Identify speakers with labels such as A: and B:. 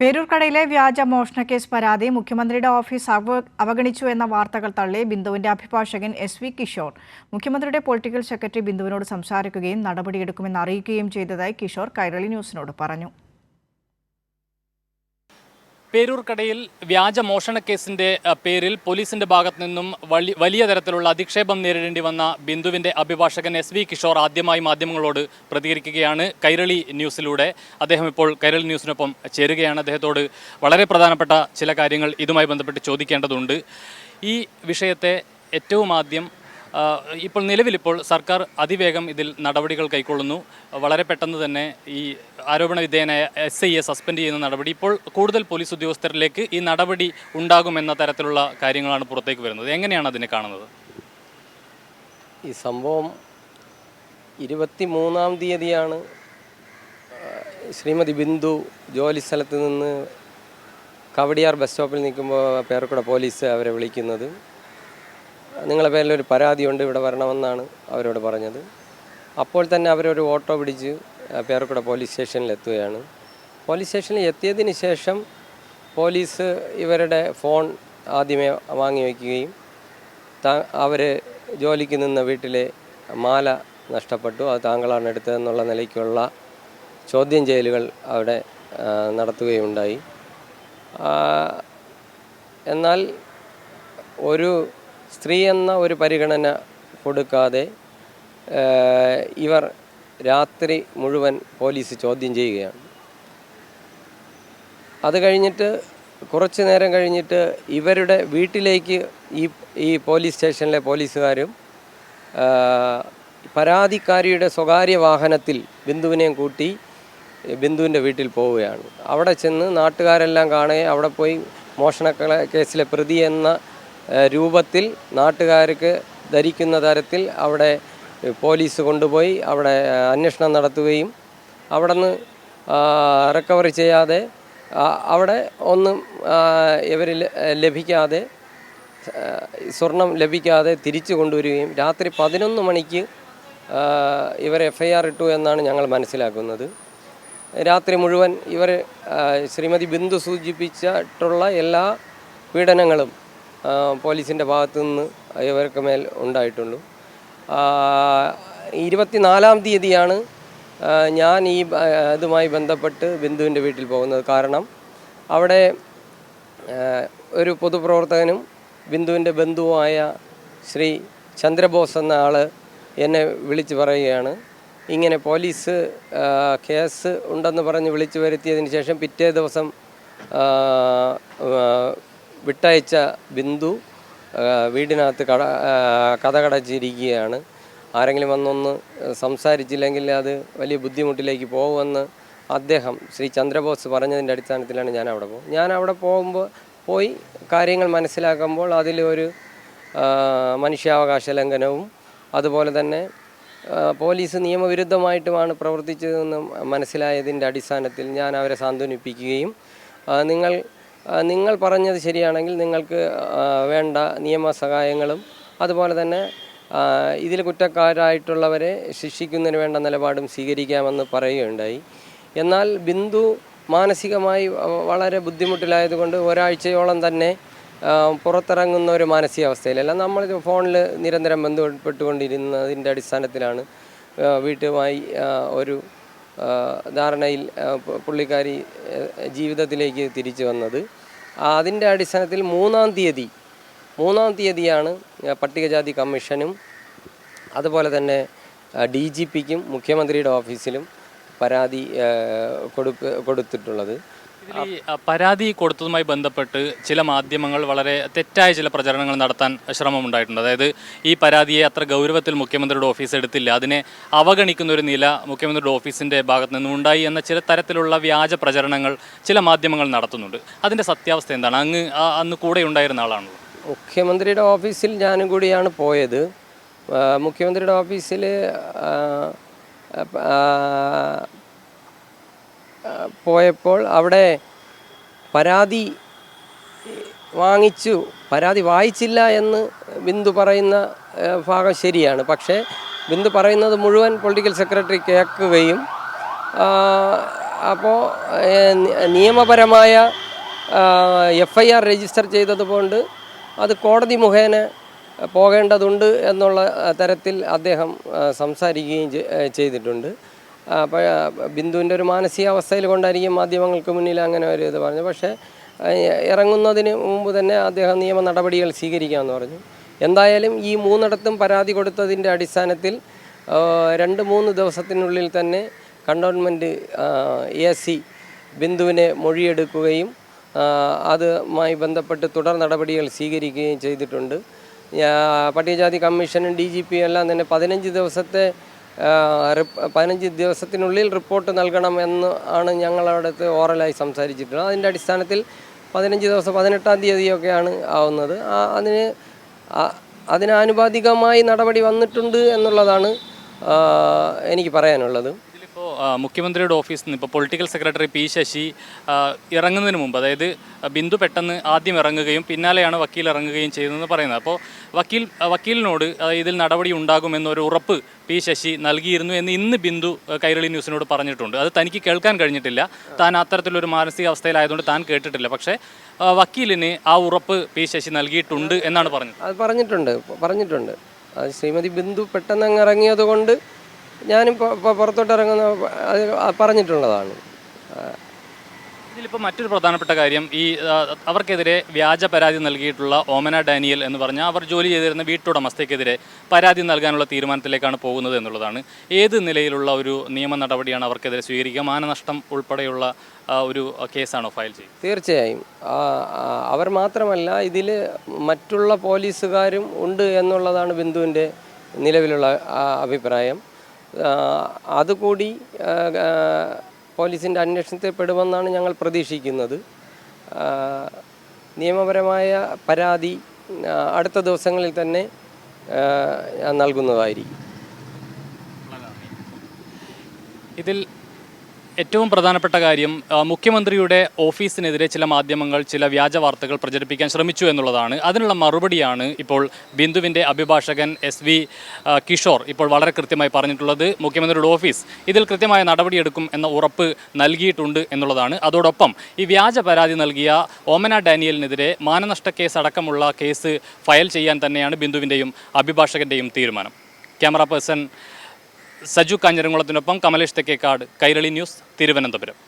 A: പേരൂർക്കടയിലെ വ്യാജ കേസ് പരാതി മുഖ്യമന്ത്രിയുടെ ഓഫീസ് അവ- അവഗണിച്ചു എന്ന വാർത്തകൾ തള്ളി ബിന്ദുവിന്റെ അഭിഭാഷകൻ എസ് വി കിഷോർ. മുഖ്യമന്ത്രിയുടെ പൊളിറ്റിക്കൽ സെക്രട്ടറി ബിന്ദുവിനോട് സംസാരിക്കുകയും നടപടിയെടുക്കുമെന്ന് അറിയിക്കുകയും ചെയ്തതായി കിഷോർ കൈരളി ന്യൂസിനോട് പറഞ്ഞു.
B: പേരൂർക്കടയിൽ വ്യാജ മോഷണക്കേസിന്റെ കേസിന്റെ പേരിൽ പോലീസിന്റെ ഭാഗത്തു നിന്നും വലിയ തരത്തിലുള്ള അധിക്ഷേപം നേരിടേണ്ടി വന്ന ബിന്ദുവിന്റെ അഭിഭാഷകൻ എസ് വി കിഷോർ ആദ്യമായി മാധ്യമങ്ങളോട് പ്രതികരിക്കുകയാണ് കൈരളി ന്യൂസിലൂടെ. അദ്ദേഹം ഇപ്പോൾ കൈരളി ന്യൂസിനൊപ്പം ചേരുകയാണ്. അദ്ദേഹത്തോട് വളരെ പ്രധാനപ്പെട്ട ചില കാര്യങ്ങൾ ഇതുമായി ബന്ധപ്പെട്ട് ചോദിക്കേണ്ടതുണ്ട്. ഈ വിഷയത്തെ ഏറ്റവും ആദ്യം ഇപ്പോൾ നിലവിലിപ്പോൾ സർക്കാർ അതിവേഗം ഇതിൽ നടപടികൾ കൈക്കൊള്ളുന്നു. വളരെ പെട്ടെന്ന് തന്നെ ഈ ആരോപണ വിധേയനായ എസ് ഐയെ സസ്പെൻഡ് ചെയ്യുന്ന നടപടി ഇപ്പോൾ കൂടുതൽ പോലീസ് ഉദ്യോഗസ്ഥരിലേക്ക് ഈ നടപടി ഉണ്ടാകുമെന്ന തരത്തിലുള്ള കാര്യങ്ങളാണ് പുറത്തേക്ക് വരുന്നത്. എങ്ങനെയാണ് അതിനെ കാണുന്നത്?
C: ഈ സംഭവം ഇരുപത്തി മൂന്നാം തീയതിയാണ് ശ്രീമതി ബിന്ദു ജോലി സ്ഥലത്ത് നിന്ന് കവടിയാർ ബസ് സ്റ്റോപ്പിൽ നിൽക്കുമ്പോൾ പേർക്കുട പോലീസ് അവരെ വിളിക്കുന്നത്. നിങ്ങളെ പേരിൽ ഒരു പരാതിയുണ്ട് ഇവിടെ വരണമെന്നാണ് അവരോട് പറഞ്ഞത്. അപ്പോൾ തന്നെ അവരൊരു ഓട്ടോ പിടിച്ച് പേർക്കൂടെ പോലീസ് സ്റ്റേഷനിൽ എത്തുകയാണ്. പോലീസ് സ്റ്റേഷനിൽ എത്തിയതിന് ശേഷം പോലീസ് ഇവരുടെ ഫോൺ ആദ്യമേ വാങ്ങി വയ്ക്കുകയും അവർ ജോലിക്ക് നിന്ന വീട്ടിലെ മാല നഷ്ടപ്പെട്ടു. അത് താങ്കളാണ് എടുത്തതെന്നുള്ള നിലയ്ക്കുള്ള ചോദ്യം ചെയ്യലുകൾ അവിടെ നടത്തുകയുണ്ടായി. എന്നാൽ ഒരു സ്ത്രീ എന്ന ഒരു പരിഗണന കൊടുക്കാതെ ഇവർ രാത്രി മുഴുവൻ പോലീസ് ചോദ്യം ചെയ്യുകയാണ്. അത് കഴിഞ്ഞിട്ട് കുറച്ച് നേരം കഴിഞ്ഞിട്ട് ഇവരുടെ വീട്ടിലേക്ക് ഈ ഈ പോലീസ് സ്റ്റേഷനിലെ പോലീസുകാരും പരാതിക്കാരിയുടെ സ്വകാര്യ വാഹനത്തിൽ ബിന്ദുവിനെയും കൂട്ടി ബിന്ദുവിന്റെ വീട്ടിൽ പോവുകയാണ്. അവിടെ ചെന്ന് നാട്ടുകാരെല്ലാം കാണുകയും അവിടെ പോയി മോഷണ കേസിലെ പ്രതി എന്ന രൂപത്തിൽ നാട്ടുകാർക്ക് ധരിക്കുന്ന തരത്തിൽ അവിടെ പോലീസ് കൊണ്ടുപോയി അവിടെ അന്വേഷണം നടത്തുകയും അവിടെ നിന്ന് റിക്കവറി ചെയ്യാതെ അവിടെ ഒന്നും ഇവർ ലഭിക്കാതെ സ്വർണം ലഭിക്കാതെ തിരിച്ചു കൊണ്ടുവരികയും രാത്രി പതിനൊന്ന് മണിക്ക് ഇവർ എഫ് ഐ ആർ ഇട്ടു എന്നാണ് ഞങ്ങൾ മനസ്സിലാക്കുന്നത്. രാത്രി മുഴുവൻ ഇവർ ശ്രീമതി ബിന്ദു സൂചിപ്പിച്ചിട്ടുള്ള എല്ലാ പീഡനങ്ങളും പോലീസിന്റെ ഭാഗത്തു നിന്ന് ഇവർക്ക് മേൽ ഉണ്ടായിട്ടുള്ളൂ. ഇരുപത്തിനാലാം തീയതിയാണ് ഞാൻ ഈ അതുമായി ബന്ധപ്പെട്ട് ബിന്ദുവിന്റെ വീട്ടിൽ പോകുന്നത്. കാരണം അവിടെ ഒരു പൊതുപ്രവർത്തകനും ബിന്ദുവിന്റെ ബന്ധുവുമായ ശ്രീ ചന്ദ്രബോസ് എന്ന ആൾ എന്നെ വിളിച്ച് പറയുകയാണ്. ഇങ്ങനെ പോലീസ് കേസ് ഉണ്ടെന്ന് പറഞ്ഞ് വിളിച്ചു വരുത്തിയതിന് ശേഷം പിറ്റേ ദിവസം വിട്ടയച്ച ബിന്ദു വീടിനകത്ത് കട കഥകടച്ചിരിക്കുകയാണ്. ആരെങ്കിലും വന്നൊന്ന് സംസാരിച്ചില്ലെങ്കിൽ അത് വലിയ ബുദ്ധിമുട്ടിലേക്ക് പോകുമെന്ന് അദ്ദേഹം ശ്രീ ചന്ദ്രബോസ് പറഞ്ഞതിന്റെ അടിസ്ഥാനത്തിലാണ് ഞാൻ അവിടെ പോകും ഞാൻ അവിടെ പോകുമ്പോൾ പോയി കാര്യങ്ങൾ മനസ്സിലാക്കുമ്പോൾ അതിലൊരു മനുഷ്യാവകാശ ലംഘനവും അതുപോലെ തന്നെ പോലീസ് നിയമവിരുദ്ധമായിട്ടുമാണ് പ്രവർത്തിച്ചതെന്ന് മനസ്സിലായതിന്റെ അടിസ്ഥാനത്തിൽ ഞാൻ അവരെ സാന്ത്വനിപ്പിക്കുകയും നിങ്ങൾ നിങ്ങൾ പറഞ്ഞത് ശരിയാണെങ്കിൽ നിങ്ങൾക്ക് വേണ്ട നിയമ സഹായങ്ങളും അതുപോലെ തന്നെ ഇതിൽ കുറ്റക്കാരായിട്ടുള്ളവരെ ശിക്ഷിക്കുന്നതിന് വേണ്ട നിലപാടും സ്വീകരിക്കാമെന്ന് പറയുകയുണ്ടായി. എന്നാൽ ബിന്ദു മാനസികമായി വളരെ ബുദ്ധിമുട്ടിലായതുകൊണ്ട് ഒരാഴ്ചയോളം തന്നെ പുറത്തിറങ്ങുന്ന ഒരു മാനസികാവസ്ഥയിലല്ല. നമ്മൾ ഫോണിൽ നിരന്തരം ബന്ധപ്പെട്ടുകൊണ്ടിരുന്നതിന്റെ അടിസ്ഥാനത്തിലാണ് വീട്ടുമായി ഒരു ധാരണയിൽ പുള്ളിക്കാരി ജീവിതത്തിലേക്ക് തിരിച്ചു വന്നത്. അതിന്റെ അടിസ്ഥാനത്തിൽ മൂന്നാം തീയതി മൂന്നാം തീയതിയാണ് പട്ടികജാതി കമ്മീഷനും അതുപോലെ തന്നെ ഡി ജി പിക്കും മുഖ്യമന്ത്രിയുടെ ഓഫീസിലും പരാതി കൊടുത്തിട്ടുള്ളത്.
B: പരാതി കൊടുത്തതുമായി ബന്ധപ്പെട്ട് ചില മാധ്യമങ്ങൾ വളരെ തെറ്റായ ചില പ്രചരണങ്ങൾ നടത്താൻ ശ്രമമുണ്ടായിട്ടുണ്ട് അതായത് ഈ പരാതിയെ അത്ര ഗൗരവത്തിൽ മുഖ്യമന്ത്രിയുടെ ഓഫീസ് എടുത്തില്ല. അതിനെ അവഗണിക്കുന്ന ഒരു നില മുഖ്യമന്ത്രിയുടെ ഓഫീസിന്റെ ഭാഗത്ത് നിന്നുണ്ടായി എന്ന ചില തരത്തിലുള്ള വ്യാജ പ്രചരണങ്ങൾ ചില മാധ്യമങ്ങൾ നടത്തുന്നുണ്ട്. അതിന്റെ സത്യാവസ്ഥ എന്താണ്? അങ്ങ് അന്ന് കൂടെ ഉണ്ടായിരുന്ന ആളാണല്ലോ.
C: മുഖ്യമന്ത്രിയുടെ ഓഫീസിൽ ഞാനും കൂടിയാണ് പോയത്. മുഖ്യമന്ത്രിയുടെ ഓഫീസിൽ പോയപ്പോൾ അവിടെ പരാതി വാങ്ങിച്ചു. പരാതി വായിച്ചില്ല എന്ന് ബിന്ദു പറയുന്ന ഭാഗം ശരിയാണ്. പക്ഷേ ബിന്ദു പറയുന്നത് മുഴുവൻ പൊളിറ്റിക്കൽ സെക്രട്ടറി കേൾക്കുകയും അപ്പോൾ നിയമപരമായ എഫ് ഐ ആർ രജിസ്റ്റർ ചെയ്തതുകൊണ്ട് അത് കോടതി മുഖേന പോകേണ്ടതുണ്ട് എന്നുള്ള തരത്തിൽ അദ്ദേഹം സംസാരിക്കുകയും ചെയ്തിട്ടുണ്ട്. ബിന്ദുവിന്റെ ഒരു മാനസികാവസ്ഥയിൽ കൊണ്ടായിരിക്കും മാധ്യമങ്ങൾക്ക് മുന്നിൽ അങ്ങനെ ഒരു ഇത് പറഞ്ഞു പക്ഷേ ഇറങ്ങുന്നതിന് മുമ്പ് തന്നെ അദ്ദേഹം നിയമ നടപടികൾ സ്വീകരിക്കാമെന്ന് പറഞ്ഞു. എന്തായാലും ഈ മൂന്നിടത്തും പരാതി കൊടുത്തതിന്റെ അടിസ്ഥാനത്തിൽ രണ്ട് മൂന്ന് ദിവസത്തിനുള്ളിൽ തന്നെ കണ്ടോൺമെന്റ് എ സി ബിന്ദുവിനെ മൊഴിയെടുക്കുകയും അതുമായി ബന്ധപ്പെട്ട് തുടർ നടപടികൾ സ്വീകരിക്കുകയും ചെയ്തിട്ടുണ്ട്. പട്ടികജാതി കമ്മീഷനും ഡി ജി പിയും എല്ലാം തന്നെ പതിനഞ്ച് ദിവസത്തെ പതിനഞ്ച് ദിവസത്തിനുള്ളിൽ റിപ്പോർട്ട് നൽകണം എന്ന് ആണ് ഞങ്ങളവിടുത്തെ ഓറലായി സംസാരിച്ചിട്ടുള്ളത്. അതിന്റെ അടിസ്ഥാനത്തിൽ പതിനഞ്ച് ദിവസം പതിനെട്ടാം തീയതിയൊക്കെയാണ് ആവുന്നത്. അതിന് അതിനാനുപാതികമായി നടപടി വന്നിട്ടുണ്ട് എന്നുള്ളതാണ് എനിക്ക് പറയാനുള്ളത്.
B: ഇതിലിപ്പോൾ മുഖ്യമന്ത്രിയുടെ ഓഫീസിൽ നിന്ന് ഇപ്പോൾ പൊളിറ്റിക്കൽ സെക്രട്ടറി പി ശശി ഇറങ്ങുന്നതിന് മുമ്പ് അതായത് ബിന്ദു പെട്ടെന്ന് ആദ്യം ഇറങ്ങുകയും പിന്നാലെയാണ് വക്കീൽ ഇറങ്ങുകയും ചെയ്തതെന്ന് പറയുന്നത്. അപ്പോൾ വക്കീൽ വക്കീലിനോട് ഇതിൽ നടപടി ഉണ്ടാകുമെന്നൊരു ഉറപ്പ് പി ശശി നൽകിയിരുന്നു എന്ന് ഇന്ന് ബിന്ദു കൈരളി ന്യൂസിനോട് പറഞ്ഞിട്ടുണ്ട്. അത് തനിക്ക് കേൾക്കാൻ കഴിഞ്ഞിട്ടില്ല. താൻ അത്തരത്തിലൊരു മാനസികാവസ്ഥയിലായതുകൊണ്ട് താൻ കേട്ടിട്ടില്ല. പക്ഷേ വക്കീലിന് ആ ഉറപ്പ് പി ശശി നൽകിയിട്ടുണ്ട് എന്നാണ് പറഞ്ഞത്.
C: അത് പറഞ്ഞിട്ടുണ്ട്. പറഞ്ഞിട്ടുണ്ട്. ശ്രീമതി ബിന്ദു പെട്ടെന്ന് അങ്ങ് ഇറങ്ങിയത് കൊണ്ട് ഞാനും പുറത്തോട്ട് ഇറങ്ങുന്ന പറഞ്ഞിട്ടുള്ളതാണ്.
B: ഇതിലിപ്പോൾ മറ്റൊരു പ്രധാനപ്പെട്ട കാര്യം ഈ അവർക്കെതിരെ വ്യാജ പരാതി നൽകിയിട്ടുള്ള ഓമന ഡാനിയൽ എന്ന് പറഞ്ഞാൽ അവർ ജോലി ചെയ്തിരുന്ന വീട്ടുടമസ്ഥയ്ക്കെതിരെ പരാതി നൽകാനുള്ള തീരുമാനത്തിലേക്കാണ് പോകുന്നത് എന്നുള്ളതാണ്. ഏത് നിലയിലുള്ള ഒരു നിയമ നടപടിയാണ് അവർക്കെതിരെ സ്വീകരിക്കുക? മാനനഷ്ടം ഉൾപ്പെടെയുള്ള ഒരു കേസാണോ ഫയൽ ചെയ്യുക?
C: തീർച്ചയായും. അവർ മാത്രമല്ല ഇതിൽ മറ്റുള്ള പോലീസുകാരും ഉണ്ട് എന്നുള്ളതാണ് ബിന്ദുവിന്റെ നിലവിലുള്ള അഭിപ്രായം. അതുകൂടി പോലീസിന്റെ അന്വേഷണത്തിൽ പെടുമെന്നാണ് ഞങ്ങൾ പ്രതീക്ഷിക്കുന്നത്. നിയമപരമായ പരാതി അടുത്ത ദിവസങ്ങളിൽ തന്നെ നൽകുന്നതായിരിക്കും.
B: ഇതിൽ ഏറ്റവും പ്രധാനപ്പെട്ട കാര്യം മുഖ്യമന്ത്രിയുടെ ഓഫീസിനെതിരെ ചില മാധ്യമങ്ങൾ ചില വ്യാജ വാർത്തകൾ പ്രചരിപ്പിക്കാൻ ശ്രമിച്ചു എന്നുള്ളതാണ്. അതിനുള്ള മറുപടിയാണ് ഇപ്പോൾ ബിന്ദുവിന്റെ അഭിഭാഷകൻ എസ് വി കിഷോർ ഇപ്പോൾ വളരെ കൃത്യമായി പറഞ്ഞിട്ടുള്ളത് മുഖ്യമന്ത്രിയുടെ ഓഫീസ്. ഇതിൽ കൃത്യമായ നടപടിയെടുക്കും എന്ന ഉറപ്പ് നൽകിയിട്ടുണ്ട് എന്നുള്ളതാണ്. അതോടൊപ്പം ഈ വ്യാജ പരാതി നൽകിയ ഓമന ഡാനിയലിനെതിരെ മാനനഷ്ട കേസ് അടക്കമുള്ള കേസ് ഫയൽ ചെയ്യാൻ തന്നെയാണ് ബിന്ദുവിന്റെയും അഭിഭാഷകന്റെയും തീരുമാനം. ക്യാമറ പേഴ്സൺ സജു കാഞ്ഞിരംകുളത്തിനൊപ്പം കമലേഷ് തെക്കേക്കാട് കൈരളി ന്യൂസ് തിരുവനന്തപുരം.